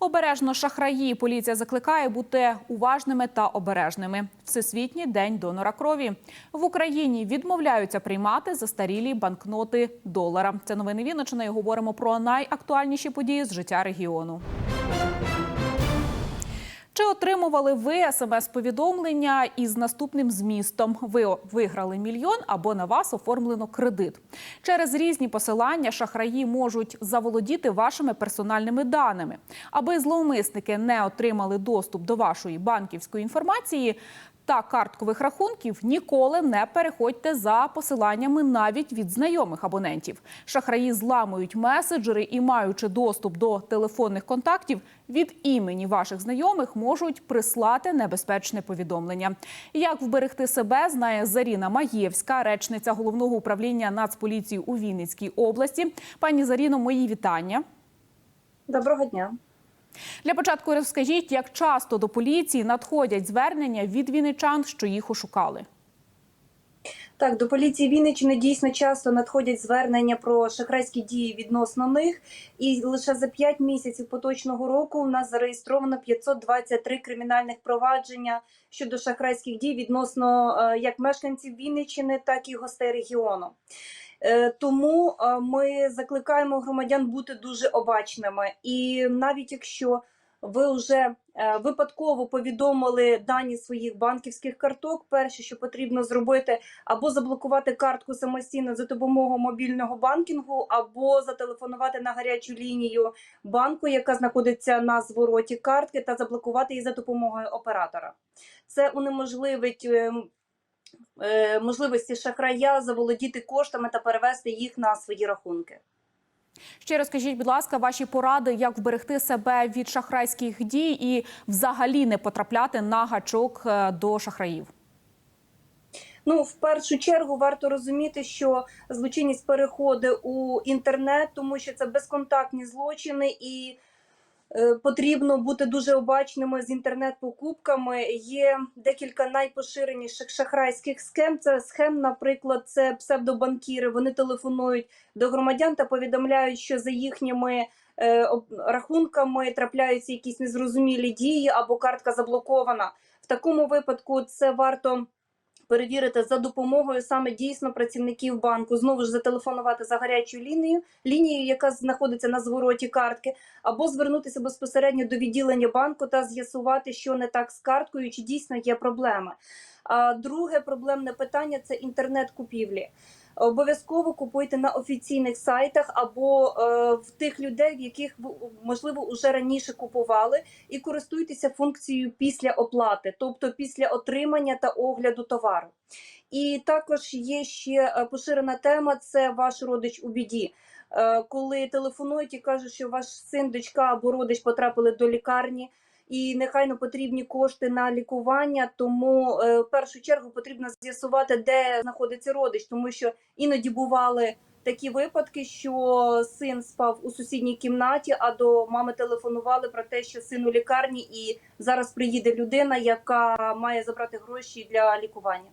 Обережно шахраї. Поліція закликає бути уважними та обережними. Всесвітній день донора крові в Україні відмовляються приймати застарілі банкноти долара. Це новини Вінничини. і Говоримо про найактуальніші події з життя регіону. Чи отримували ви смс-повідомлення із наступним змістом? Ви виграли мільйон або на вас оформлено кредит. Через різні посилання шахраї можуть заволодіти вашими персональними даними. Аби зловмисники не отримали доступ до вашої банківської інформації та карткових рахунків, ніколи не переходьте за посиланнями навіть від знайомих абонентів. Шахраї зламують меседжери і, маючи доступ до телефонних контактів, від імені ваших знайомих можуть прислати небезпечне повідомлення. Як вберегти себе, знає Заріна Маєвська, речниця головного управління Нацполіції у Вінницькій області. Пані Заріно, мої вітання. Доброго дня. Для початку розкажіть, як часто до поліції надходять звернення від вінничан, що їх ошукали. Так, до поліції Вінниччини дійсно часто надходять звернення про шахрайські дії відносно них. І лише за 5 місяців поточного року у нас зареєстровано 523 кримінальних провадження щодо шахрайських дій відносно е, як мешканців Вінниччини, так і гостей регіону. Е, Тому е, ми закликаємо громадян бути дуже обачними. І навіть якщо ви вже е, випадково повідомили дані своїх банківських карток, перше, що потрібно зробити, або заблокувати картку самостійно за допомогою мобільного банкінгу, або зателефонувати на гарячу лінію банку, яка знаходиться на звороті картки, та заблокувати її за допомогою оператора. Це унеможливить. Е, Можливості шахрая заволодіти коштами та перевести їх на свої рахунки. Ще розкажіть, будь ласка, ваші поради, як вберегти себе від шахрайських дій і взагалі не потрапляти на гачок е, до шахраїв. Ну, в першу чергу варто розуміти, що злочинність переходить у інтернет, тому що це безконтактні злочини, і потрібно бути дуже обачними з інтернет-покупками. Є декілька найпоширеніших шахрайських схем. Це схем, наприклад, це псевдобанкіри. Вони телефонують до громадян та повідомляють, що за їхніми е, рахунками трапляються якісь незрозумілі дії або картка заблокована. В такому випадку це варто перевірити за допомогою саме дійсно працівників банку, знову ж зателефонувати за гарячою лінію, лінією, яка знаходиться на звороті картки, або звернутися безпосередньо до відділення банку та з'ясувати, що не так з карткою, чи дійсно є проблеми. А друге проблемне питання це інтернет-купівлі. Обов'язково купуйте на офіційних сайтах або е, в тих людей, в яких можливо вже раніше купували, і користуйтеся функцією після оплати, тобто після отримання та огляду товару. І також є ще е, поширена тема: це ваш родич у біді. Е, Коли телефонують і кажуть, що ваш син, дочка або родич потрапили до лікарні. І нехайно потрібні кошти на лікування, тому е, в першу чергу потрібно з'ясувати, де знаходиться родич, тому що іноді бували такі випадки, що син спав у сусідній кімнаті, а до мами телефонували про те, що син у лікарні, і зараз приїде людина, яка має забрати гроші для лікування.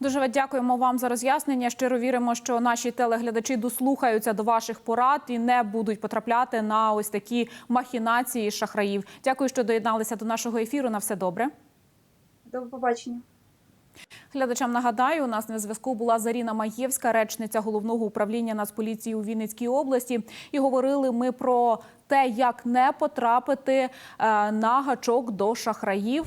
Дуже дякуємо вам за роз'яснення. Щиро віримо, що наші телеглядачі дослухаються до ваших порад і не будуть потрапляти на ось такі махінації шахраїв. Дякую, що доєдналися до нашого ефіру. На все добре. До побачення. Глядачам нагадаю, у нас на зв'язку була Заріна Маєвська, речниця головного управління Нацполіції у Вінницькій області. І говорили ми про те, як не потрапити е, на гачок до шахраїв.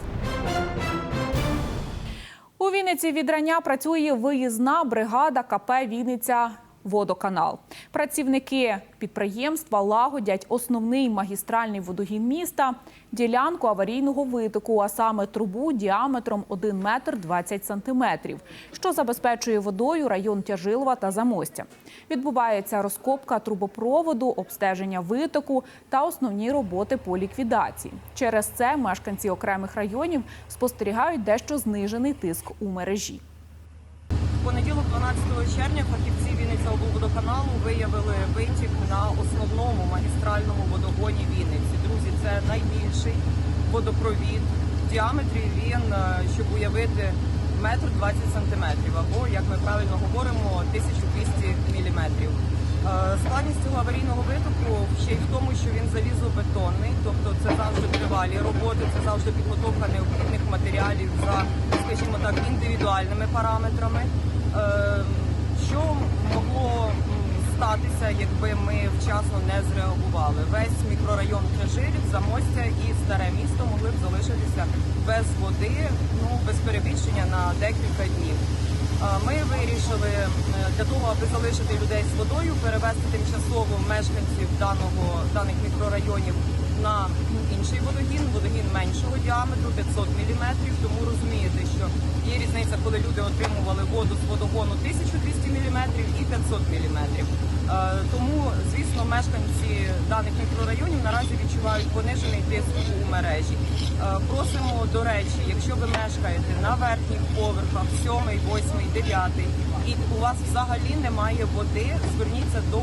У Вінниці від рання працює виїзна бригада КП Вінниця. Водоканал працівники підприємства лагодять основний магістральний водогін міста, ділянку аварійного витоку, а саме трубу діаметром 1 метр 20 сантиметрів, що забезпечує водою район Тяжилова та Замостя. Відбувається розкопка трубопроводу, обстеження витоку та основні роботи по ліквідації. Через це мешканці окремих районів спостерігають дещо знижений тиск у мережі. Понеділок, 12 червня, фахівці Вінниця облводоканалу виявили витік на основному магістральному водогоні Вінниці. Друзі, це найбільший водопровід В діаметрі він, е, щоб уявити, метр 20 сантиметрів, або, як ми правильно говоримо, 1200 міліметрів. Е, Складність цього аварійного витоку ще й в тому, що він залізобетонний, тобто це завжди тривалі роботи, це завжди підготовка необхідних матеріалів за, скажімо так, індивідуальними параметрами. Що могло статися, якби ми вчасно не зреагували? Весь мікрорайон Крижирів, Замостя і Старе місто могли б залишитися без води, ну без перебільшення на декілька днів. Ми вирішили е, для того, аби залишити людей з водою, перевести тимчасово мешканців даного даних мікрорайонів на інший водогін, водогін меншого діаметру 500 мм. Тому розумієте, що є різниця, коли люди отримували воду з водогону 1200 мм і 500 мм. Тому, звісно, мешканці даних мікрорайонів наразі відчувають понижений тиск у мережі. Е, Просимо, до речі, якщо ви мешкаєте на верхніх поверхах, 7, 8, 9, і у вас взагалі немає води, зверніться до е,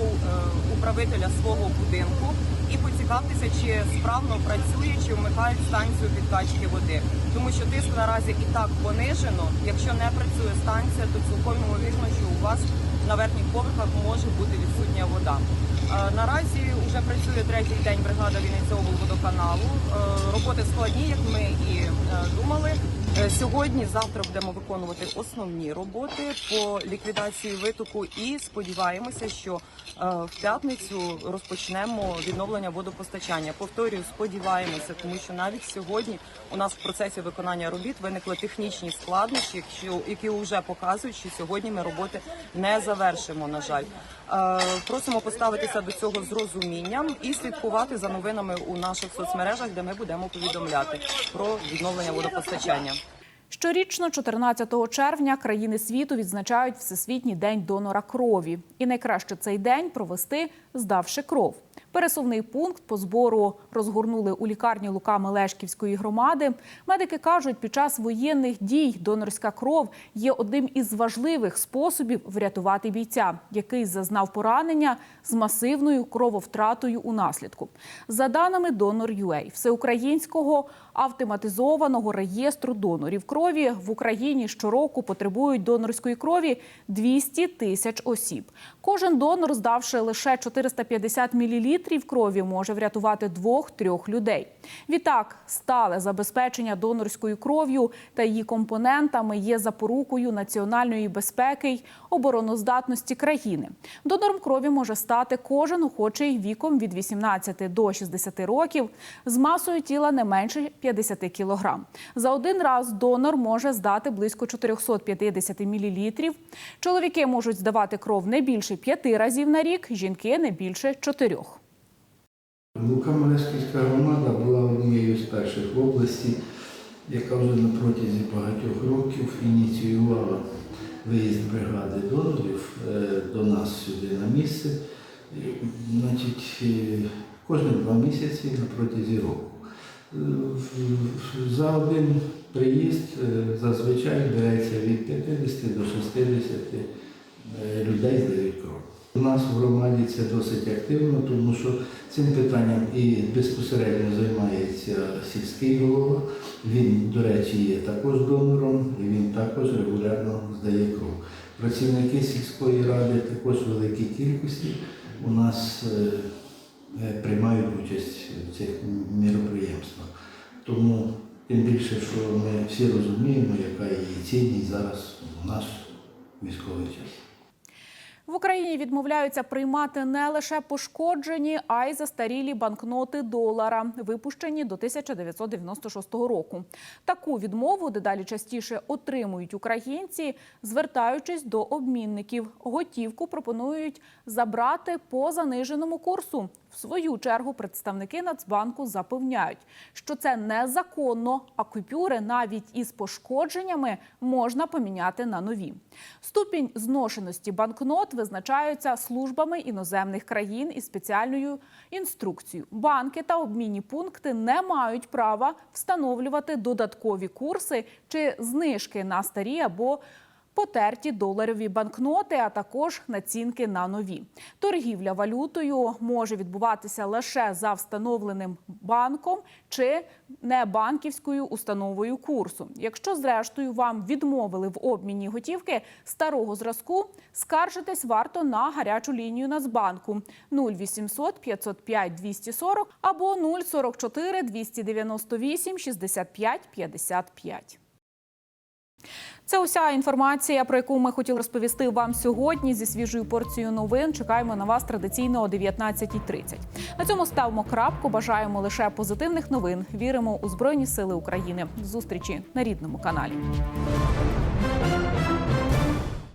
управителя свого будинку і поцікавтеся, чи справно працює, чи вмикають станцію підкачки води. Тому що тиск наразі і так понижено. Якщо не працює станція, то цілком ймовірно, що у вас на верхніх поверхах може бути відсутня вода. Е, Наразі вже працює третій день бригада Вінниця облводоканалу. Е, Роботи складні, як ми і е, думали. Е, Сьогодні, завтра будемо виконувати основні роботи по ліквідації витоку і сподіваємося, що е, в п'ятницю розпочнемо відновлення водопостачання. Повторюю, сподіваємося, тому що навіть сьогодні у нас в процесі виконання робіт виникли технічні складнощі, які вже показують, що сьогодні ми роботи не завершимо. На жаль, просимо поставитися до цього з розумінням і слідкувати за новинами у наших соцмережах, де ми будемо повідомляти про відновлення водопостачання. Щорічно, 14 червня, країни світу відзначають Всесвітній день донора крові. І найкраще цей день провести, здавши кров. Пересувний пункт по збору розгорнули у лікарні Лука Мелешківської громади. Медики кажуть, під час воєнних дій донорська кров є одним із важливих способів врятувати бійця, який зазнав поранення з масивною крововтратою у наслідку. За даними Donor.ua, всеукраїнського автоматизованого реєстру донорів крові в Україні щороку потребують донорської крові 200 тисяч осіб. Кожен донор, здавши лише 450 мл крові, може врятувати двох-трьох людей. Відтак, стале забезпечення донорською кров'ю та її компонентами є запорукою національної безпеки й обороноздатності країни. Донором крові може стати кожен охочий віком від 18 до 60 років з масою тіла не менше 50 кг. За один раз донор може здати близько 450 мл. Чоловіки можуть здавати кров не більше 5 разів на рік, жінки не більше 4. Лука Малешківська громада була однією з перших області, яка вже на протязі багатьох років ініціювала виїзд бригади донорів е, до нас сюди на місце. Значить, е, кожні два місяці на протязі року. Е, За один приїзд зазвичай береться від 50 до 60 е, людей здають кров. У нас в громаді це досить активно, тому що цим питанням і безпосередньо займається сільський голова. Він, до речі, є також донором і він також регулярно здає кров. Працівники сільської ради також в великій кількості у нас е, е, приймають участь в цих міроприємствах. Тому тим більше, що ми всі розуміємо, яка її цінність зараз в наш військовий час. В Україні відмовляються приймати не лише пошкоджені, а й застарілі банкноти долара, випущені до 1996 року. Таку відмову дедалі частіше отримують українці, звертаючись до обмінників. Готівку пропонують забрати по заниженому курсу. В свою чергу представники Нацбанку запевняють, що це незаконно, а купюри навіть із пошкодженнями можна поміняти на нові. Ступінь зношеності банкнот визначаються службами іноземних країн із спеціальною інструкцією. Банки та обмінні пункти не мають права встановлювати додаткові курси чи знижки на старі або Потерті доларові банкноти, а також націнки на нові. Торгівля валютою може відбуватися лише за встановленим банком чи небанківською установою курсу. Якщо, зрештою, вам відмовили в обміні готівки старого зразку, скаржитись варто на гарячу лінію Нацбанку 0800 505 240 або 044 298 65 55. Це уся інформація, про яку ми хотіли розповісти вам сьогодні. Зі свіжою порцією новин чекаємо на вас традиційно о 19.30. На цьому ставимо крапку. Бажаємо лише позитивних новин. Віримо у Збройні Сили України. Зустрічі на рідному каналі.